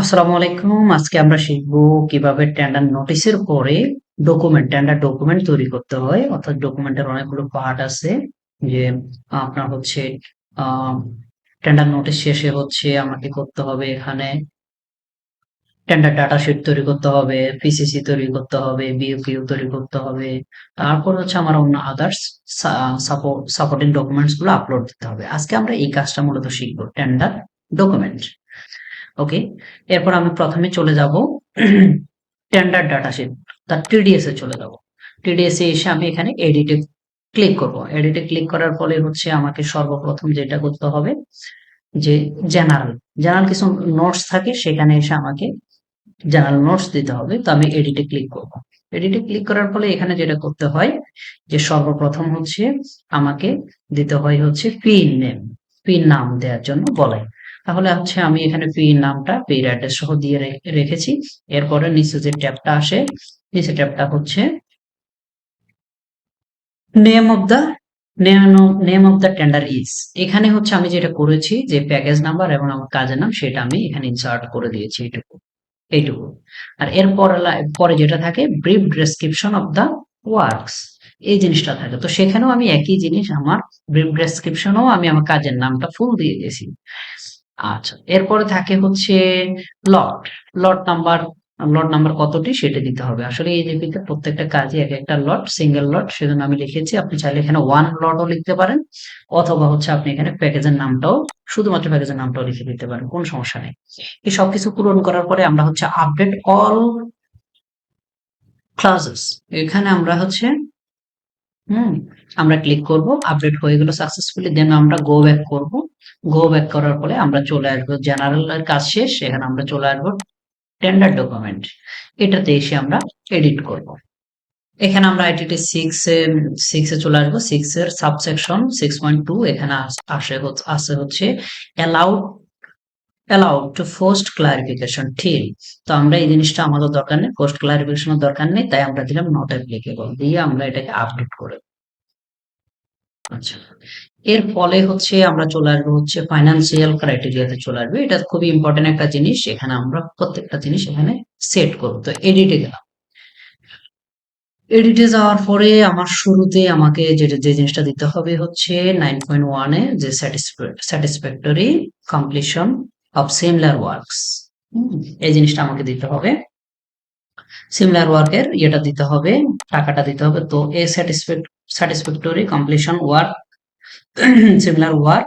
আসসালামু আলাইকুম। আজকে আমরা শিখব কীভাবে টেন্ডার নোটিশের পরে ডকুমেন্ট টেন্ডার ডকুমেন্ট তৈরি করতে হয়। অর্থাৎ ডকুমেন্টের অনেকগুলো পার্ট আছে যে, আপনার হচ্ছে টেন্ডার নোটিশ শেষে হচ্ছে আমাকে করতে হবে এখানে। টেন্ডার ডাটা শিট তৈরি করতে হবে পিসিসি তৈরি করতে হবে বিউপিউ তৈরি করতে হবে। তারপর হচ্ছে আমার অন্য আদার্স সাপোর্টিং ডকুমেন্টসগুলো আপলোড দিতে হবে। আজকে আমরা এই কাজটা মূলত শিখব টেন্ডার ডকুমেন্ট ওকে এরপর আমি প্রথমে চলে যাব টেন্ডার ডাটা শিট তার টিডিএস এ চলে যাব। টিডিএস এ এসে আমি এখানে এডিটে ক্লিক করব। এডিটে ক্লিক করার ফলে হচ্ছে আমাকে সর্বপ্রথম যেটা করতে হবে, যে জেনারেল জেনারেল কিছু নোটস থাকে, সেখানে এসে আমাকে জেনারেল নোটস দিতে হবে, তো আমি এডিটে ক্লিক করব। এডিটে ক্লিক করার ফলে এখানে যেটা করতে হয়, যে সর্বপ্রথম হচ্ছে আমাকে দিতে হয় হচ্ছে পিন নেম পিন নাম দেওয়ার জন্য বলে তাহলে হচ্ছে আমি এখানে পি নামটা পি অ্যাড্রেস সহ দিয়ে রেখেছি। এরপরে নিচে যে ট্যাবটা আসে, নিচে ট্যাবটা হচ্ছে name of the name of the tender is এখানে হচ্ছে আমি যেটা করেছি, যে প্যাকেজ নাম্বার এবং আমার কাজের নাম, সেটা আমি এখানে ইনসার্ট করে দিয়েছি এইটুকু এইটুকু। আর এরপর পরে যেটা থাকে brief description of the works এই জিনিসটা থাকে। তো সেখানেও আমি একই জিনিস, আমার ব্রিফ ডেসক্রিপশনও আমি আমার কাজের নামটা ফুল দিয়ে দিয়েছি। আচ্ছা এরপরে থাকে হচ্ছে lot lot number lot number কতটি সেটা দিতে হবে। আসলে এই জিপিতে প্রত্যেকটা কাজে এক একটা লট সিঙ্গেল লট, সেজন্য আমি লিখেছি, আপনি চাইলে এখানে ওয়ান লটও লিখতে পারেন, অথবা হচ্ছে আপনি এখানে প্যাকেজের নামটাও, শুধুমাত্র প্যাকেজের নামটাও লিখে দিতে পারেন, কোনো সমস্যা নেই। এই সবকিছু পূরণ করার পরে আমরা হচ্ছে আপডেট অল ক্লাসেস এখানে আমরা হচ্ছে হুম, আমরা ক্লিক করব আপডেট হয়ে গেল সাকসেসফুলি দেন আমরা গো ব্যাক করব। গো ব্যাক করার পরে আমরা চলে আসব জেনারেল কাজ শেষ, সেখানে আমরা চলে আসব টেন্ডার ডকুমেন্ট এটাতে এসে আমরা এডিট করব। এখানে আমরা আইটিটি সিক্স সিক্স চলে আসব সিক্স এর সাবসেকশন সিক্স পয়েন্ট টু এখানে আসে আসে হচ্ছে allowed allowed to post clarification ঠিক তো আমরা এই জিনিসটা আমাদের দরকার নেই পোস্ট ক্লারিফিকেশনের দরকার নেই, তাই আমরা দিলাম নট অ্যাপ্লিকেবল দিয়ে আমরা এটাকে আপডেট করে আচ্ছা এর ফলে হচ্ছে আমরা চলে আসব হচ্ছে ফাইন্যান্সিয়াল ক্রাইটেরিয়াতে চলে আসবে, এটা খুবই ইম্পর্টেন্ট একটা জিনিস, এখানে আমরা প্রত্যেকটা জিনিস এখানে সেট করব, তো এডিটে গেলাম। এডিটে যাওয়ার পরে আমার শুরুতে আমাকে যেটা যে জিনিসটা দিতে হবে হচ্ছে নাইন পয়েন্ট ওয়ানে যে satisfactory completion of similar works এই জিনিসটা আমাকে দিতে হবে। সিমিলার ওয়ার্কের ইয়েটা দিতে হবে টাকাটা দিতে হবে। তো a satisfactory completion work similar work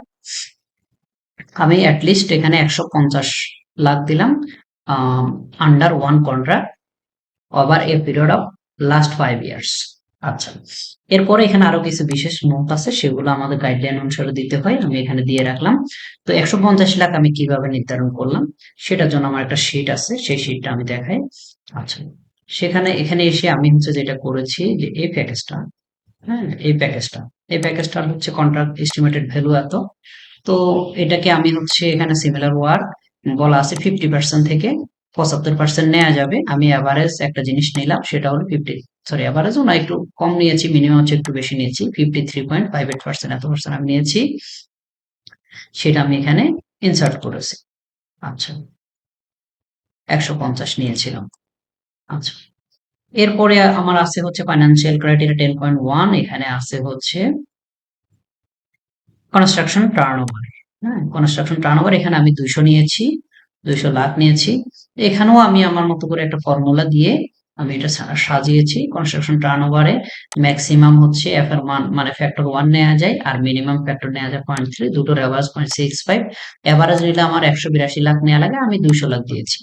আমি অ্যাটলিস্ট এখানে একশো পঞ্চাশ লাখ দিলাম under one contract over a period of last five years আচ্ছা। এরপরে এখানে আরও কিছু বিশেষ নোট আছে, সেগুলো আমাদের গাইডলাইন অনুসারে দিতে হয়, আমি এখানে দিয়ে রাখলাম। তো একশো পঞ্চাশ লাখ আমি কীভাবে নির্ধারণ করলাম, সেটার জন্য আমার একটা শিট আছে, সেই শিটটা আমি দেখাই। আচ্ছা সেখানে, এখানে এসে আমি হচ্ছে যেটা করেছি যে এই প্যাকেজটা হ্যাঁ এই প্যাকেজটা এই প্যাকেজটার হচ্ছে কন্ট্রাক্ট এস্টিমেটেড ভ্যালু এত। তো এটাকে আমি হচ্ছে এখানে সিমিলার ওয়ার্ক বলা আছে ফিফটি পার্সেন্ট থেকে পঁচাত্তর পার্সেন্ট নেওয়া যাবে। আমি অ্যাভারেজ একটা জিনিস নিলাম, সেটা হলো ফিফটি সরি অ্যাভারেজও না, একটু কম নিয়েছি মিনিমাম হচ্ছে একটু বেশি নিয়েছি fifty three point five eight percent এত পার্সেন্ট আমি নিয়েছি। সেটা আমি এখানে ইনসার্ট করেছি। আচ্ছা একশো পঞ্চাশ নিয়েছিলাম। আচ্ছা এরপরে আমার আছে হচ্ছে financial criteria ten point one এখানে আছে হচ্ছে কনস্ট্রাকশন টার্ন ওভার হ্যাঁ কনস্ট্রাকশন টার্ন ওভার এখানে আমি দুইশো নিয়েছি। দুইশো লাখ নিয়েছি। এখানেও আমি আমার মতো করে একটা ফর্মুলা দিয়ে আমি এটা সাজিয়েছি। কনস্ট্রাকশন টার্ন ওভারে ম্যাক্সিমাম হচ্ছে এফ এর মান মানে ফ্যাক্টর ওয়ান নেওয়া যায় আর মিনিমাম ফ্যাক্টর নেওয়া যায় পয়েন্ট থ্রি দুটোর average point six five average নিলে আমার একশো বিরাশি লাখ নেওয়া লাগে, আমি দুইশো লাখ দিয়েছি।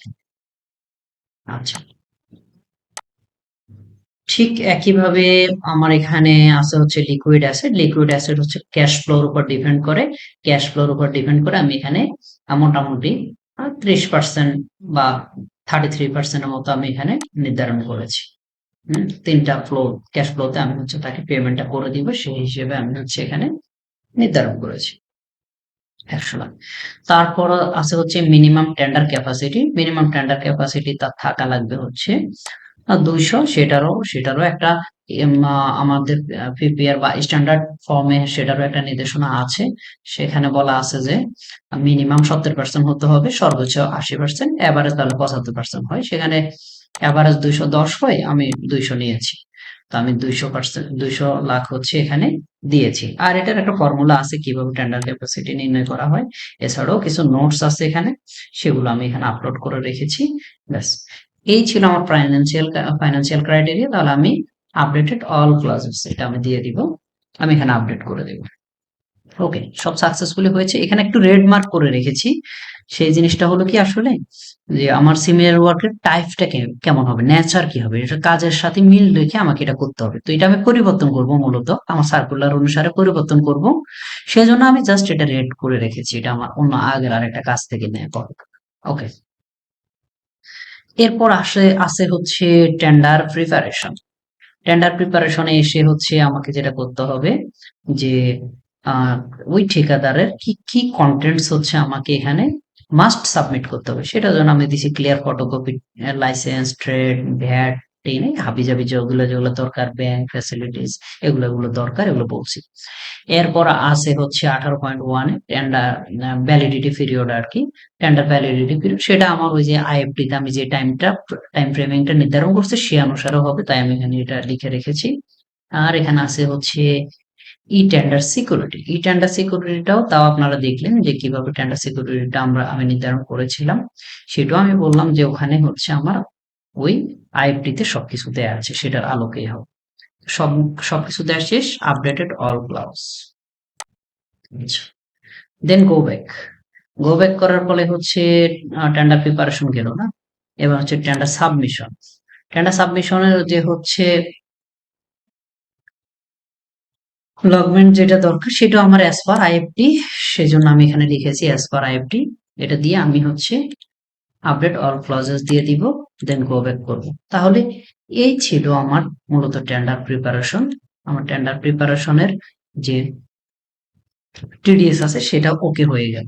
আচ্ছা। ঠিক একইভাবে আমার এখানে আছে হচ্ছে লিকুইড অ্যাসেট লিকুইড অ্যাসেট হচ্ছে ক্যাশ ফ্লোর উপর ডিপেন্ড করে। ক্যাশ ফ্লোর উপর ডিপেন্ড করে আমি এখানে মোটামুটি ত্রিশ পার্সেন্ট বা থার্টি থ্রি পার্সেন্টের মতো আমি এখানে নির্ধারণ করেছি। তিনটা ফ্লো ক্যাশ ফ্লোতে আমি হচ্ছে তাকে পেমেন্টটা করে দিব, সেই হিসেবে আমি হচ্ছে এখানে নির্ধারণ করেছি। একশো লাখ। তারপর আছে হচ্ছে minimum tender capacity minimum tender capacity তার থাকা লাগবে হচ্ছে দুইশো। সেটারও সেটারও একটা আমাদের পিপিআর বা স্ট্যান্ডার্ড ফর্মে সেটারও একটা নির্দেশনা আছে। সেখানে বলা আছে যে মিনিমাম সত্তর পার্সেন্ট হতে হবে, সর্বোচ্চ আশি পার্সেন্ট এভারেজ তাহলে পঁচাত্তর পার্সেন্ট হয়। সেখানে এভারেজ দুইশো দশ হয়, আমি দুইশো নিয়েছি। তো আমি দুইশো পার্সেন্ট দুইশো লাখ হচ্ছে এখানে দিয়েছি। আর এটার একটা ফর্মুলা আছে কীভাবে টেন্ডার ক্যাপাসিটি নির্ণয় করা হয়। এছাড়াও কিছু নোটস আছে এখানে, সেগুলো আমি এখানে আপলোড করে রেখেছি। ব্যাস, এই ছিল আমার ফাইন্যান্সিয়াল ফাইন্যান্সিয়াল ক্রাইটেরিয়া তাহলে আমি আপডেটেড অল ক্লাসেস, এটা আমি দিয়ে দিব। আমি এখানে আপডেট করে দেব। ওকে, সব সাকসেসফুলি হয়েছে। এখানে একটু রেড মার্ক করে রেখেছি। সেই জিনিসটা হলো কি আসলে, যে আমার সিমিলার ওয়ার্কের টাইপটা কেমন হবে? নেচার কি হবে? এটা কাজের সাথে মিল রেখে আমাকে এটা করতে হবে। তো এটা আমি পরিবর্তন করব মূলত। আমার সার্কুলার অনুসারে পরিবর্তন করব। সেজন্য আমি জাস্ট এটা রেড করে রেখেছি। এটা আমার অন্য আগের আরেকটা কাজ থেকে নেওয়া ওকে। এরপর আসে আসে হচ্ছে টেন্ডার প্রিপারেশন টেন্ডার প্রিপারেশনে এসে হচ্ছে আমাকে যেটা করতে হবে যে ওই ঠিকাদারের কি কি কন্টেন্টস হচ্ছে আমাকে এখানে মাস্ট সাবমিট করতে হবে। সেটার জন্য আমি দিছি clear photocopy licence trade VAT টেনে হাবি জাবি যেগুলো যেগুলো দরকার ব্যাংক ফ্যাসিলিটিস এগুলো এগুলো দরকার, এগুলো বলছি। এরপর আছে হচ্ছে আঠারো point one tender validity period আর কি টেন্ডার ভ্যালিডিটি পিরিয়ড সেটা আমার ওই যে আইএফটি তে আমি যে টাইমটা টাইম ফ্রেমিংটা নির্ধারণ করছি, সে অনুসারে হবে, তাই আমি এখানে এটা লিখে রেখেছি। আর এখানে আছে হচ্ছে e tender security e tender সিকিউরিটিটাও তাও আপনারা দেখলেন যে কীভাবে টেন্ডার সিকিউরিটিটা আমরা, আমি নির্ধারণ করেছিলাম। সেটাও আমি বললাম যে ওখানে হচ্ছে আমার ওই আইএফটি তে সবকিছু দেয়া আছে, সেটার আলোকেই হবে সব, সবকিছু দেওয়া শেষ updated all clause then go back go back করার ফলে হচ্ছে টেন্ডার প্রিপারেশন গেল না। এবার হচ্ছে টেন্ডার সাবমিশন টেন্ডার সাবমিশনের যে হচ্ছে লগমেন্ট যেটা দরকার, সেটা আমার অ্যাজ পার আইএফটি, সেজন্য আমি এখানে লিখেছি অ্যাজ পার আইএফটি। এটা দিয়ে আমি হচ্ছে আপডেট অল ক্লজেস দিয়ে দিব। দেন গো ব্যাক করব। তাহলে এই ছিল আমার মূলত টেন্ডার প্রিপারেশন আমার টেন্ডার প্রিপারেশনের যে টিডিএস আছে, সেটা ওকে হয়ে গেল।